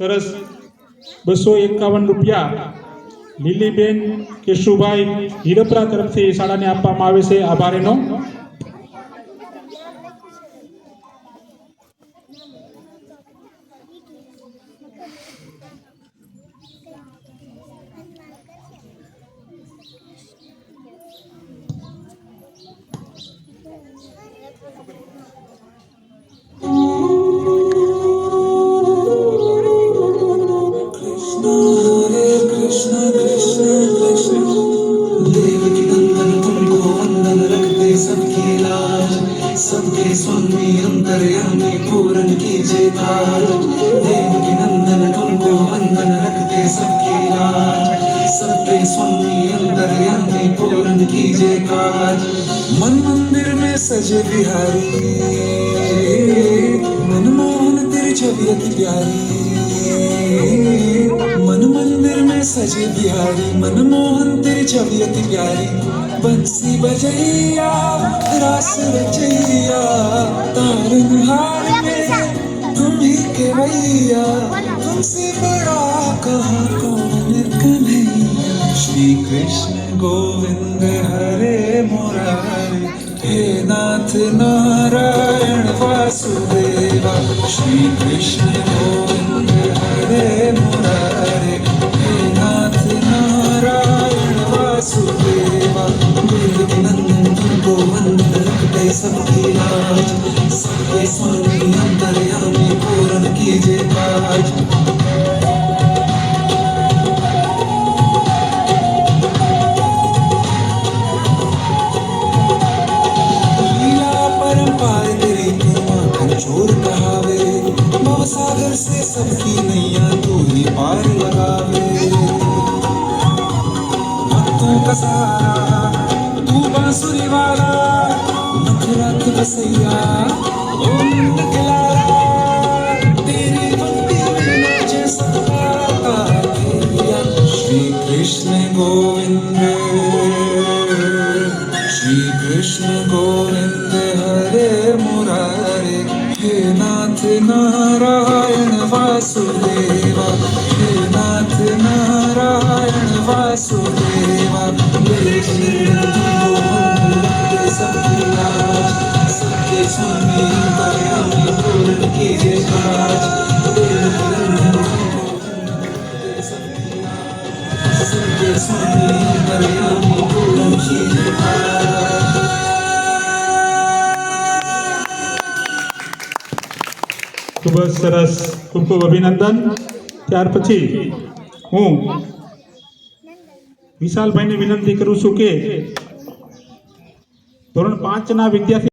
સરસ બસો એકાવન રૂપિયા લીલીબેન કેશુભાઈ હીરપરા તરફથી શાળાને આપવામાં આવે છે. આભાર એનો. स्वामी अंतर्यामी पूरन काज देवकी नंदन तुमको वंदन रखते सबकी लाज सबके स्वामी अंतर्यामी पूरन कीजिए काज मन मंदिर में सजे बिहारी। मनमोहन तेरी छवि अति प्यारी। मन मंदिर में सजे बिहारी। मनमोहन तेरी छवि अति प्यारी। बंसी बजैया, रास रचैया तारन हार में तुम के भैया तुमसे बड़ा कहा कौन कन्हैया श्री कृष्ण गोविंद हरे मुरारी हे नाथ नारायण वासुदेवा श्री कृष्ण गोविंद हरे मुरारे हे नाथ नारायण वासुदेवा नंदन तुमको सबकी स्वामी अंतर्यामी पूर्ण काज तू माखन चोर कहावे से सबकी नैया तू ही पार लगावे भक्तों का तू बांसुरी वाला के बसैया ओ नंद के तेरी भक्ति श्री कृष्ण गोविंद श्री कृष्ण गोविंद हरे मुरारे, हे नाथ नारायण वासुदेवा, हे नाथ नारायण वासुदेवा ખૂબ જ સરસ ખૂબ ખૂબ અભિનંદન ત્યાર પછી હું વિશાલભાઈને વિનંતી કરું છું કે ધોરણ પાંચના વિદ્યાર્થી